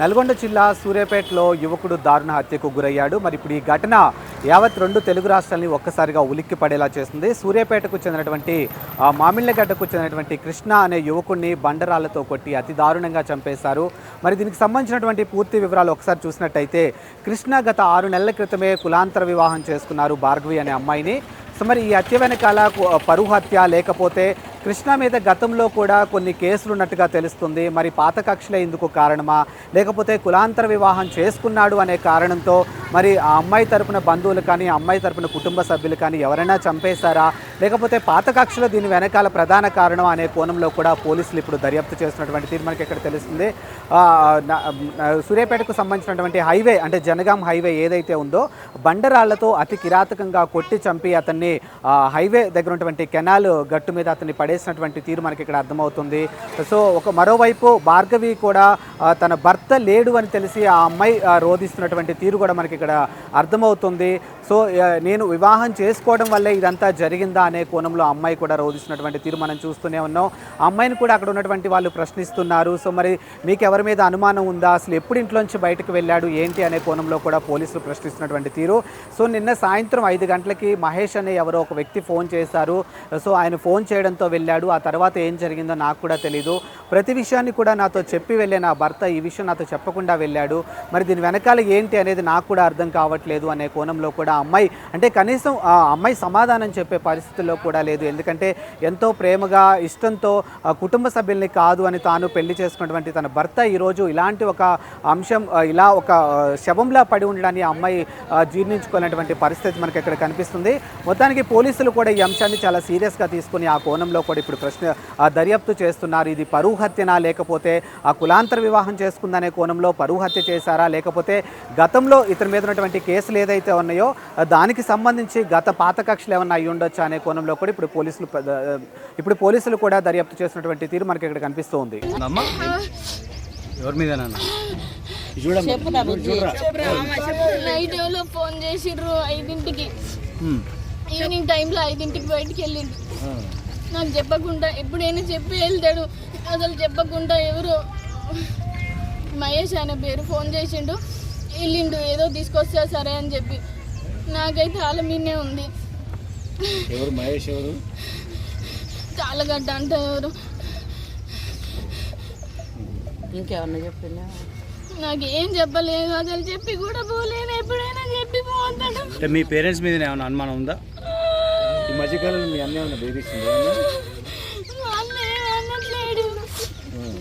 నల్గొండ జిల్లా సూర్యాపేటలో యువకుడు దారుణ హత్యకు గురయ్యాడు. మరి ఇప్పుడు ఈ ఘటన యావత్ రెండు తెలుగు రాష్ట్రాలని ఒక్కసారిగా ఉలిక్కి పడేలా చేస్తుంది. సూర్యాపేటకు చెందినటువంటి మామిళ్ళగడ్డకు చెందినటువంటి కృష్ణ అనే యువకుడిని బండరాళ్ళతో కొట్టి అతి దారుణంగా చంపేశారు. మరి దీనికి సంబంధించినటువంటి పూర్తి వివరాలు ఒకసారి చూసినట్టయితే కృష్ణ గత ఆరు నెలల క్రితమే కులాంతర వివాహం చేసుకున్నారు భార్గవి అనే అమ్మాయిని. సో మరి ఈ హత్య వెనకాల పరువు హత్య లేకపోతే కృష్ణ మీద గతంలో కూడా కొన్ని కేసులు ఉన్నట్టుగా తెలుస్తుంది. మరి పాత కక్షలే ఇందుకు కారణమా? లేకపోతే కులాంతర వివాహం చేసుకున్నాడు అనే కారణంతో మరి ఆ అమ్మాయి తరపున బంధువులు కానీ ఆ అమ్మాయి తరపున కుటుంబ సభ్యులు కానీ ఎవరైనా చంపేశారా? లేకపోతే పాత కక్షలో దీని వెనకాల ప్రధాన కారణం అనే కోణంలో కూడా పోలీసులు ఇప్పుడు దర్యాప్తు చేస్తున్నటువంటి తీరు మనకి ఇక్కడ తెలుస్తుంది. సూర్యాపేటకు సంబంధించినటువంటి హైవే అంటే జనగాం హైవే ఏదైతే ఉందో బండరాళ్ళతో అతి కిరాతకంగా కొట్టి చంపి అతన్ని హైవే దగ్గర ఉన్నటువంటి కెనాల్ గట్టు మీద అతన్ని పడేసినటువంటి తీరు మనకి ఇక్కడ అర్థమవుతుంది. సో ఒక మరోవైపు భార్గవి కూడా తన భర్త లేడు అని తెలిసి ఆ అమ్మాయి రోధిస్తున్నటువంటి తీరు కూడా మనకి ఇక్కడ అర్థమవుతుంది. సో నేను వివాహం చేసుకోవడం వల్లే ఇదంతా జరిగిందా అనే కోణంలో అమ్మాయి కూడా రోధిస్తున్నటువంటి తీరు మనం చూస్తూనే ఉన్నాం. అమ్మాయిని కూడా అక్కడ ఉన్నటువంటి వాళ్ళు ప్రశ్నిస్తున్నారు. సో మరి మీకు ఎవరి మీద అనుమానం ఉందా? అసలు ఎప్పుడు ఇంట్లోంచి బయటకు వెళ్ళాడు? ఏంటి అనే కోణంలో కూడా పోలీసులు ప్రశ్నిస్తున్నటువంటి తీరు. సో నిన్న సాయంత్రం ఐదు గంటలకి మహేష్ అనే ఎవరో ఒక వ్యక్తి ఫోన్ చేశారు. సో ఆయన ఫోన్ చేయడంతో వెళ్ళాడు. ఆ తర్వాత ఏం జరిగిందో నాకు కూడా తెలీదు. ప్రతి విషయాన్ని కూడా నాతో చెప్పి వెళ్ళే నా భర్త ఈ విషయం నాతో చెప్పకుండా వెళ్ళాడు. మరి దీని వెనకాల ఏంటి అనేది నాకు కూడా అర్థం కావట్లేదు అనే కోణంలో కూడా అమ్మాయి అంటే కనీసం ఆ అమ్మాయి సమాధానం చెప్పే పరిస్థితుల్లో కూడా లేదు. ఎందుకంటే ఎంతో ప్రేమగా ఇష్టంతో కుటుంబ సభ్యుల్ని కాదు అని తాను పెళ్ళి చేసుకున్నటువంటి తన భర్త ఈరోజు ఇలాంటి ఒక అంశం ఇలా ఒక శవంలా పడి ఉండడాన్ని అమ్మాయి ఆ, పరిస్థితి మనకి ఇక్కడ కనిపిస్తుంది. మొత్తానికి పోలీసులు కూడా ఈ అంశాన్ని చాలా సీరియస్గా తీసుకుని ఆ కోణంలో కూడా ఇప్పుడు ప్రశ్న దర్యాప్తు చేస్తున్నారు. ఇది పరువు హత్యనా లేకపోతే ఆ కులాంతర వివాహం చేసుకుందనే కోణంలో పరువు హత్య చేశారా? లేకపోతే గతంలో ఇతని మీద ఉన్నటువంటి కేసులు ఏదైతే ఉన్నాయో దానికి సంబంధించి గత పాత కక్షలు ఏమన్నా అయి ఉండొచ్చా అనే కోణంలో కూడా ఇప్పుడు పోలీసులు ఇప్పుడు పోలీసులు కూడా దర్యాప్తు చేస్తున్నటువంటి తీరు మనకి ఇక్కడ కనిపిస్తుంది. ఎవరి మీద నైట్ ఫోన్ చేసిర్రు ఐదింటికి. ఈవినింగ్ టైంలో ఐదింటికి బయటికి వెళ్ళిండు నాకు చెప్పకుండా ఎప్పుడైనా చెప్పి వెళ్తాడు. అసలు చెప్పకుండా ఎవరు మహేష్ అనే పేరు ఫోన్ చేసిండు. వెళ్ళిండు ఏదో తీసుకొస్తా సరే అని చెప్పి. నాకైతే వాళ్ళ మీదనే ఉంది. ఎవరు మహేష్ ఎవరు? చాలగడ్డ అంటే ఎవరు? ఇంకేమన్నా చెప్పిందా నాకు ఏం చెప్పలేదు. అసలు చెప్పి కూడా పోలేను. ఎప్పుడైనా చెప్పి పోతాడు. అంటే మీ పేరెంట్స్ మీద ఏమైనా అనుమానం ఉందా? ఈ మధ్యకాలంలో మీ అన్న ఏమైనా బేబీస్ ఉందా?